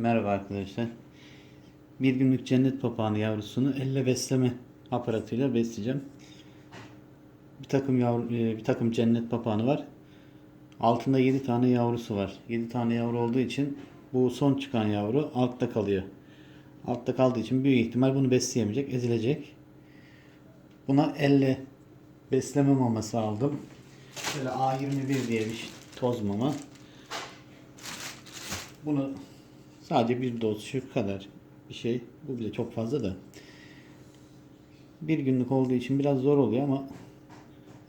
Merhaba arkadaşlar. Bir günlük cennet papağanı yavrusunu elle besleme aparatıyla besleyeceğim. Bir takım yavru, e, bir takım cennet papağanı var. Altında 7 tane yavrusu var. 7 tane yavru olduğu için bu son çıkan yavru altta kalıyor. Altta kaldığı için büyük ihtimal bunu besleyemeyecek, ezilecek. Buna elle besleme maması aldım. Şöyle A21 diye bir toz mama. Bunu sadece bir doz şu kadar bir şey. Bu bile çok fazla da. Bir günlük olduğu için biraz zor oluyor ama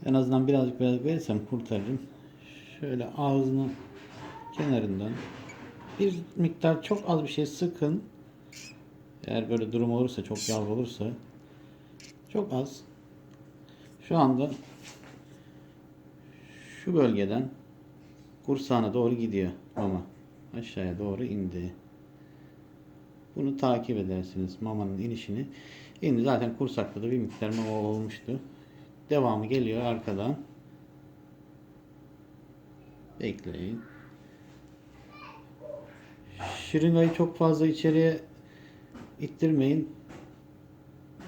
en azından birazcık birazcık verirsem kurtarırım. Şöyle ağzının kenarından bir miktar çok az bir şey sıkın. Eğer böyle durum olursa çok yavru olursa çok az. Şu anda şu bölgeden kursağına doğru gidiyor ama aşağıya doğru indi. Bunu takip edersiniz mamanın inişini. İndi zaten kursakta da bir miktar mama olmuştu. Devamı geliyor arkadan. Bekleyin. Şırıngayı çok fazla içeriye ittirmeyin.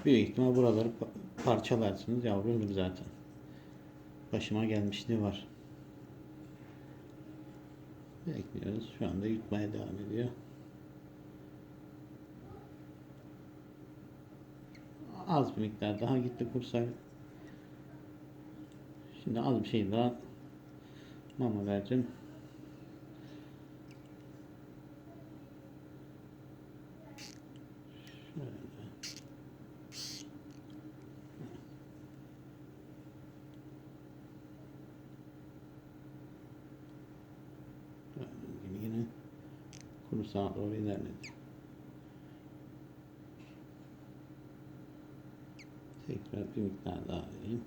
Büyük ihtimal buraları pa- parçalarsınız. Yavru ölür zaten. Başıma gelmişliği var. Bekliyoruz. Şu anda yutmaya devam ediyor. Az bir miktar daha gitti kursak. Şimdi az bir şey daha mama vereceğim. Şöyle. Yine kursağa doğru ilerledi. Tekrar bir miktar daha vereyim.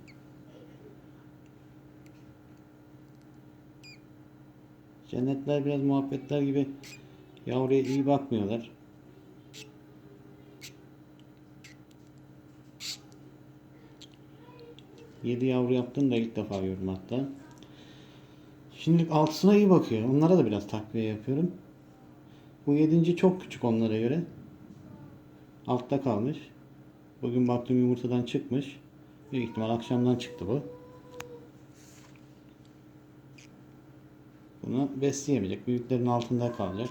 Cennetler biraz muhabbetler gibi yavruya iyi bakmıyorlar. Yedi yavru yaptım da ilk defa gördüm hatta. Şimdilik altısına iyi bakıyor. Onlara da biraz takviye yapıyorum. Bu yedinci çok küçük onlara göre. Altta kalmış. Bugün baktım yumurtadan çıkmış. Büyük ihtimal akşamdan çıktı bu. Bunu besleyemeyecek. Büyüklerin altında kalacak.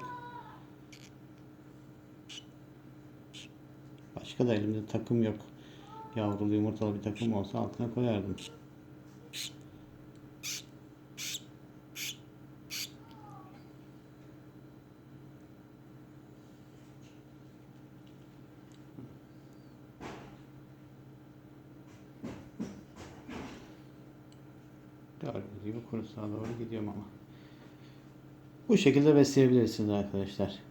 Başka da elimde takım yok. Yavrulu yumurtalı bir takım olsa altına koyardım. Gördüğünüz gibi kuru sağa doğru gidiyorum ama. Bu şekilde besleyebilirsiniz arkadaşlar.